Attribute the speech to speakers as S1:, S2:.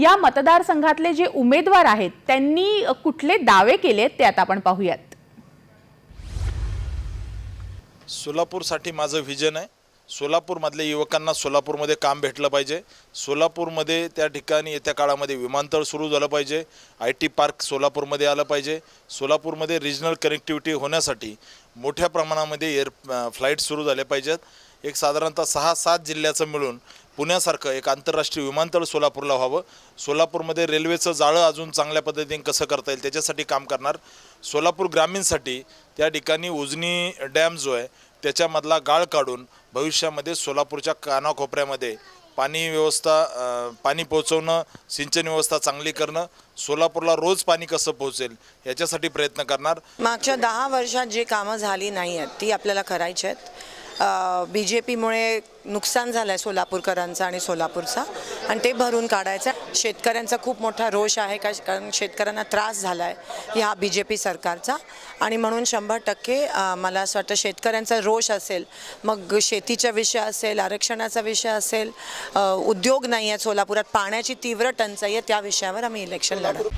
S1: या मतदारसंघातले जे उमेदवार आहेत त्यांनी कुठले दावे केले ते आता आपण पाहूयात.
S2: सोलापूरसाठी माझं व्हिजन आहे. सोलापूरमधल्या युवकांना सोलापूरमध्ये काम भेटलं पाहिजे. सोलापूरमध्ये त्या ठिकाणी येत्या काळामध्ये विमानतळ सुरू झालं पाहिजे. आय टी पार्क सोलापूरमध्ये आलं पाहिजे. सोलापूरमध्ये रिजनल कनेक्टिव्हिटी होण्यासाठी मोठ्या प्रमाणामध्ये एअर फ्लाईट सुरू झाले पाहिजेत. एक साधारणतः सहा सात जिल्ह्याचं मिळून पुण्यासारखं एक आंतरराष्ट्रीय विमानतळ सोलापूरला व्हावं. सोलापूरमध्ये रेल्वेचं जाळं अजून चांगल्या पद्धतीने कसं करता येईल त्याच्यासाठी काम करणार. सोलापूर ग्रामीणसाठी त्या ठिकाणी उजनी डॅम जो आहे त्याच्यामधला गाळ काढून भविष्यामध्ये सोलापूरच्या कानाकोपऱ्यामध्ये पाणी व्यवस्था पाणी पोहोचवणं सिंचन व्यवस्था चांगली करणं सोलापूरला रोज पाणी कसं पोहोचेल याच्यासाठी प्रयत्न करणार
S3: मागच्या दहा वर्षात जी कामं झाली नाही आहेत ती आपल्याला करायची आहेत बी जे पीमुळे नुकसान झालं आहे सोलापूरकरांचं आणि सोलापूरचा आणि ते भरून काढायचं आहे. शेतकऱ्यांचा खूप मोठा रोष आहे का कारण शेतकऱ्यांना त्रास झाला आहे ह्या बी जे पी सरकारचा. आणि म्हणून शंभर टक्के मला असं वाटतं शेतकऱ्यांचा रोष असेल मग शेतीचा विषय असेल आरक्षणाचा विषय असेल उद्योग नाही आहे सोलापुरात पाण्याची तीव्र टंचाई आहे त्या विषयावर आम्ही इलेक्शन लढू